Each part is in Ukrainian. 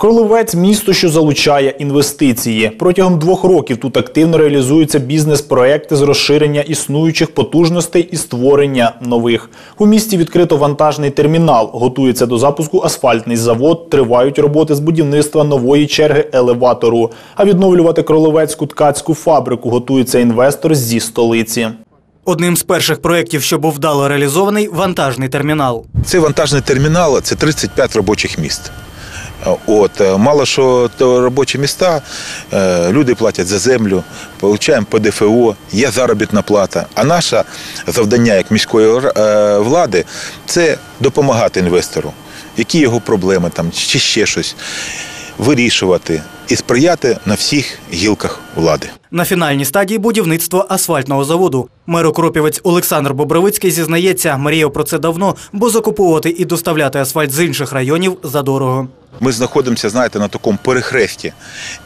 Кролевець місто, що залучає інвестиції. Протягом двох років тут активно реалізуються бізнес-проекти з розширення існуючих потужностей і створення нових. У місті відкрито вантажний термінал. Готується до запуску асфальтний завод. Тривають роботи з будівництва нової черги елеватору. А відновлювати кролевецьку ткацьку фабрику готується інвестор зі столиці. Одним з перших проєктів, що був вдало реалізований, вантажний термінал. Цей вантажний термінал це 35 робочих місць. От, е, мало що то робочі міста, е, люди платять за землю, отримуємо ПДФО, є заробітна плата. А наше завдання як міської е, влади це допомагати інвестору, які його проблеми там, чи ще щось, вирішувати і сприяти на всіх гілках влади. На фінальній стадії будівництва асфальтного заводу. Мер Окропівець Олександр Бобровицький зізнається, мріяв про це давно, бо закуповувати і доставляти асфальт з інших районів задорого. Ми знаходимося, знаєте, на такому перехресті.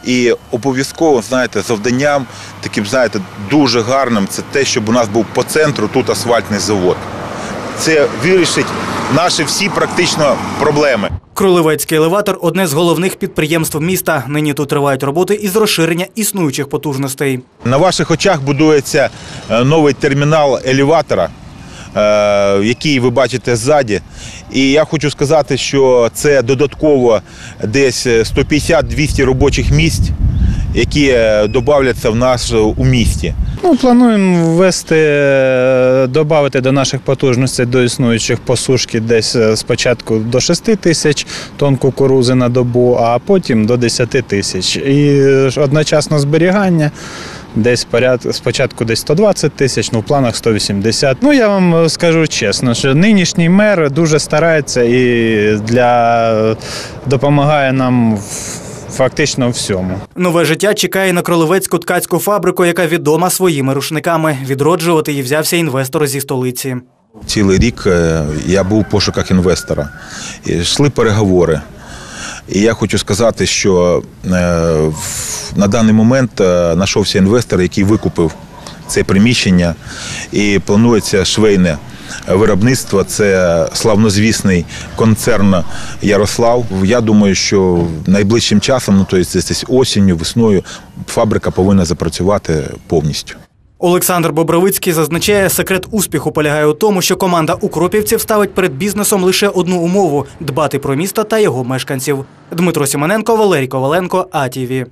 І обов'язково, знаєте, завданням таким, знаєте, дуже гарним це те, щоб у нас був по центру тут асфальтний завод. Це вирішить наші всі практично проблеми. Кролевецький елеватор одне з головних підприємств міста. Нині тут тривають роботи із розширення існуючих потужностей. На ваших очах будується е, новий термінал елеватора, який ви бачите ззаді. І я хочу сказати, що це додатково десь 150-200 робочих місць, які е, додаються в нас у місті. Ну, плануємо ввести, е, додати до наших потужностей до існуючих посушки десь е, спочатку до 6 тисяч тонн кукурузи на добу, а потім до 10 тисяч. І одночасно зберігання. Десь поряд спочатку десь 120 тисяч, ну в планах 180. Ну я вам скажу чесно, що нинішній мер дуже старається і для допомагає нам в фактично всьому. Нове життя чекає на кролевецьку ткацьку фабрику, яка відома своїми рушниками. Відроджувати її взявся інвестор зі столиці. Цілий рік е, я був у пошуках інвестора. Йшли переговори. І я хочу сказати, що е, на даний момент е, знайшовся інвестор, який викупив це приміщення, і планується швейне виробництво. Це славнозвісний концерн Ярослав. Я думаю, що найближчим часом, ну тобто десь осінню, весною, фабрика повинна запрацювати повністю. Олександр Бобровицький зазначає, секрет успіху полягає у тому, що команда укропівців ставить перед бізнесом лише одну умову дбати про місто та його мешканців. Дмитро Сімоненко, Валерій Коваленко, АТВ.